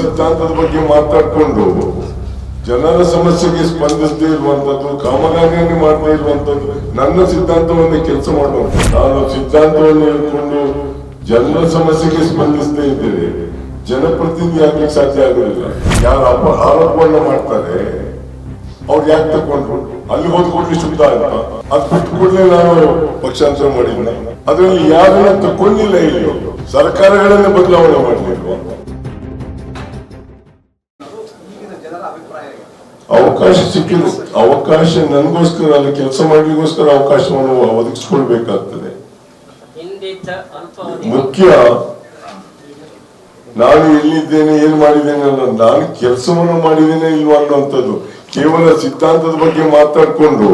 ಸಿದ್ಧಾಂತದ ಬಗ್ಗೆ ಮಾತಾಡ್ಕೊಂಡು ಜನರ ಸಮಸ್ಯೆಗೆ ಸ್ಪಂದಿಸದೇ ಇರುವಂತದ್ದು ಕಾಮಗಾರಿಯನ್ನು ಮಾಡದೇ ಇರುವಂತದ್ದು ನನ್ನ ಸಿದ್ಧಾಂತವನ್ನೇ ಕೆಲಸ ಮಾಡುವಂತ ನಾನು ಸಿದ್ಧಾಂತವನ್ನು ಹೇಳ್ಕೊಂಡು ಜನರ ಸಮಸ್ಯೆಗೆ ಸ್ಪಂದಿಸದೇ ಇದ್ದೇನೆ. ಜನಪ್ರತಿನಿಧಿ ಆಗ್ಲಿಕ್ಕೆ ಸಾಧ್ಯ ಆಗುದಿಲ್ಲ. ಯಾರು ಅಪ ಆರೋಪವನ್ನ ಮಾಡ್ತಾರೆ, ಅವ್ರು ಯಾಕೆ ತಕೊಂಡ್ರು ಅಲ್ಲಿ ಹೋದ್ ಶುದ್ಧ ಅಂತ ಅದ್ ಬಿಟ್ಟು ಕೂಡಲೇ ನಾನು ಪಕ್ಷಾಂತರ ಮಾಡಿದ್ನ. ಅದರಲ್ಲಿ ಯಾರನ್ನ ತಕೊಂಡಿಲ್ಲ ಇಲ್ಲಿ ಸರ್ಕಾರಗಳನ್ನೇ ಬದಲಾವಣೆ ಮಾಡಲಿಲ್ವಾ ಅವಕಾಶ ಸಿಕ್ಕಿದ ಅವಕಾಶ ನನಗೋಸ್ಕರ ಅಲ್ಲಿ ಕೆಲಸ ಮಾಡ್ಲಿಕ್ಕೋಸ್ಕರ ಅವಕಾಶವನ್ನು ಒದಗಿಸ್ಕೊಳ್ಬೇಕಾಗ್ತದೆ. ಮುಖ್ಯ ನಾನು ಎಲ್ಲಿದ್ದೇನೆ ಏನ್ ಮಾಡಿದ್ದೇನೆ ಅನ್ನೋದು. ನಾನು ಕೆಲಸವನ್ನು ಮಾಡಿದ್ದೇನೆ ಇಲ್ವಾ ಅನ್ನುವಂಥದ್ದು. ಕೇವಲ ಸಿದ್ಧಾಂತದ ಬಗ್ಗೆ ಮಾತಾಡಿಕೊಂಡು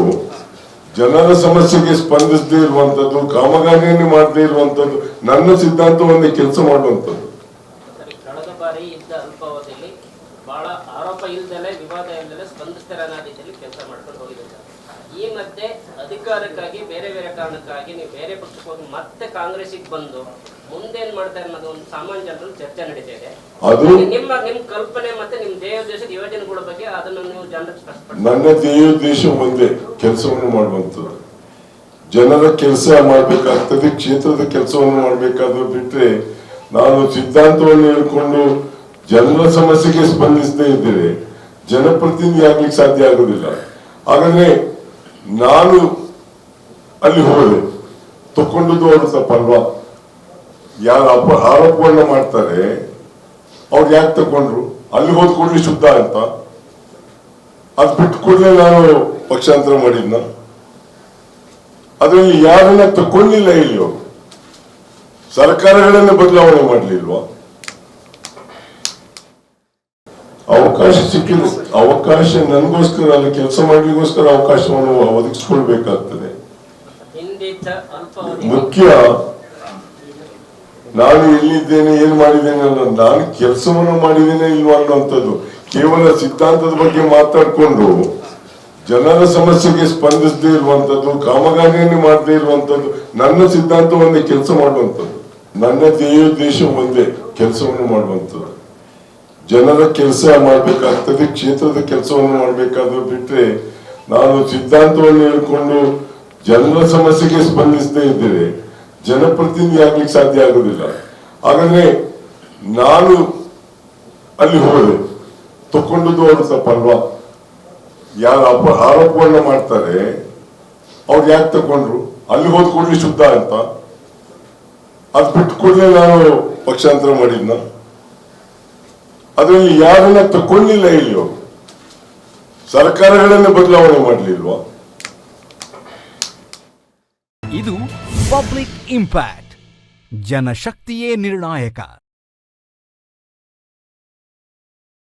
ಜನರ ಸಮಸ್ಯೆಗೆ ಸ್ಪಂದಿಸದೇ ಇರುವಂತದ್ದು ಕಾಮಗಾರಿಯನ್ನು ಮಾಡದೇ ಇರುವಂತದ್ದು ನನ್ನ ಸಿದ್ಧಾಂತವನ್ನೇ ಕೆಲಸ ಮಾಡುವಂತದ್ದು ಬಹಳ ಆರೋಪ ಇಲ್ದಲೆ ವಿವಾದ ಇಲ್ದಲೆ ಸ್ಪಂದಿಸ್ತಾರೆ ಅನ್ನೋ ರೀತಿಯಲ್ಲಿ ಕೆಲಸ ಮಾಡ್ಕೊಂಡು ಹೋಗಿದ್ದಾರೆ ಈ ಮಧ್ಯೆ ಅಧಿಕಾರಕ್ಕಾಗಿ ಬೇರೆ ಬೇರೆ ಕಾರಣಕ್ಕಾಗಿ ನೀವು ಬೇರೆ ಪಕ್ಷಕ್ಕೆ ಹೋಗಿ ಮತ್ತೆ ಕಾಂಗ್ರೆಸ್ಗೆ ಬಂದು ಮುಂದೇನ್ ಮಾಡ್ತಾರೆ ಅನ್ನೋದು ಒಂದು ಸಾಮಾನ್ಯ ಜನರಲ್ಲಿ ಚರ್ಚೆ ನಡೀತಾ ಇದೆ. ಅದು ನಿಮ್ಮ ನಿಮ್ ಕಲ್ಪನೆ ಮತ್ತೆ ನಿಮ್ ದೇಶದ ಯೋಜನೆಗಳ ಬಗ್ಗೆ ಅದನ್ನು ನೀವು ಜನರಿಗೆ ನನ್ನ ನನ್ನ ಧ್ಯೇಯೋದ್ದೇಶ ಒಂದೇ ಕೆಲಸವನ್ನು ಮಾಡುವಂತದ್ದು ಜನರ ಕೆಲಸ ಮಾಡಬೇಕಾಗ್ತದೆ ಕ್ಷೇತ್ರದ ಕೆಲಸವನ್ನು ಮಾಡಬೇಕಾದ್ರೆ ಬಿಟ್ರೆ ನಾನು ಸಿದ್ಧಾಂತವನ್ನು ಹೇಳ್ಕೊಂಡು ಜನರ ಸಮಸ್ಯೆಗೆ ಸ್ಪಂದಿಸದೇ ಇದ್ದರೆ ಜನಪ್ರತಿನಿಧಿ ಆಗ್ಲಿಕ್ಕೆ ಸಾಧ್ಯ ಆಗುದಿಲ್ಲ. ಹಾಗಾದ್ರೆ ನಾನು ಅಲ್ಲಿ ಹೋದೆ. ತಕೊಂಡದ್ದು ಅವರು ತಪ್ಪಲ್ವಾ ಯಾರು ಅಪ ಆರೋಪವನ್ನ ಮಾಡ್ತಾರೆ. ಅವ್ರು ಯಾಕೆ ತಕೊಂಡ್ರು? ಅಲ್ಲಿ ಹೋದ ಕೂಡಲೇ ಶುದ್ಧ ಅಂತ. ಅದ್ ಬಿಟ್ಟು ಕೂಡಲೇ ನಾನು ಪಕ್ಷಾಂತರ ಮಾಡಿದ್ನ. ಅದರಲ್ಲಿ ಯಾರನ್ನ ತಕೊಂಡಿಲ್ಲ ಇಲ್ಲಿ ಅವರು ಸರ್ಕಾರಗಳನ್ನ ಬದಲಾವಣೆ ಮಾಡಲಿಲ್ವಾ? ಅವಕಾಶ ಸಿಕ್ಕಿದ ಅವಕಾಶ ನನಗೋಸ್ಕರ ಅಲ್ಲಿ ಕೆಲಸ ಮಾಡ್ಲಿಕ್ಕೋಸ್ಕರ ಅವಕಾಶವನ್ನು ಒದಗಿಸ್ಕೊಳ್ಬೇಕಾಗ್ತದೆ ಮುಖ್ಯ ನಾನು ಎಲ್ಲಿದ್ದೇನೆ ಏನ್ ಮಾಡಿದ್ದೇನೆ ಅನ್ನೋದು ನಾನು ಕೆಲಸವನ್ನು ಮಾಡಿದ್ದೇನೆ ಇಲ್ವಾ ಅನ್ನುವಂಥದ್ದು. ಕೇವಲ ಸಿದ್ಧಾಂತದ ಬಗ್ಗೆ ಮಾತಾಡ್ಕೊಂಡು ಜನರ ಸಮಸ್ಯೆಗೆ ಸ್ಪಂದಿಸದೇ ಇರುವಂತದ್ದು ಕಾಮಗಾರಿಯನ್ನು ಮಾಡದೇ ಇರುವಂತದ್ದು ನನ್ನ ಸಿದ್ಧಾಂತವನ್ನೇ ಕೆಲಸ ಮಾಡುವಂಥದ್ದು. ನನ್ನ ಧ್ಯೇಯೋದ್ದೇಶ ಒಂದೇ ಕೆಲಸವನ್ನು ಮಾಡುವಂಥದ್ದು. ಜನರ ಕೆಲಸ ಮಾಡಬೇಕಾಗ್ತದೆ, ಕ್ಷೇತ್ರದ ಕೆಲಸವನ್ನು ಮಾಡಬೇಕಾದ್ರೆ ಬಿಟ್ಟರೆ ನಾನು ಸಿದ್ಧಾಂತವನ್ನು ಹೇಳ್ಕೊಂಡು ಜನರ ಸಮಸ್ಯೆಗೆ ಸ್ಪಂದಿಸದೇ ಇದ್ದರೆ ಜನಪ್ರತಿನಿಧಿ ಆಗ್ಲಿಕ್ಕೆ ಸಾಧ್ಯ ಆಗುದಿಲ್ಲ. ಹಾಗಾದ್ರೆ ನಾನು ಅಲ್ಲಿ ಹೋದೆ. ತಕೊಂಡದ್ದು ಅವರು ತಪ್ಪಲ್ವಾ? ಯಾರು ಅಪ ಆರೋಪವನ್ನು ಮಾಡ್ತಾರೆ. ಅವ್ರು ಯಾಕೆ ತಕೊಂಡ್ರು? ಅಲ್ಲಿ ಹೋದ ಕೂಡಲೇ ಶುದ್ಧ ಅಂತ. ಅದು ಬಿಟ್ಟು ಕೂಡಲೇ ನಾನು ಪಕ್ಷಾಂತರ ಮಾಡಿದ್ನ. ಅದರಲ್ಲಿ ಯಾರನ್ನ ತಕೊಂಡಿಲ್ಲ ಇಲ್ಲಿ ಸರ್ಕಾರಗಳನ್ನ ಬದಲಾವಣೆ ಮಾಡಲಿಲ್ವಾ? ಇದು ಪಬ್ಲಿಕ್ ಇಂಪ್ಯಾಕ್ಟ್. ಜನಶಕ್ತಿಯೇ ನಿರ್ಣಾಯಕ.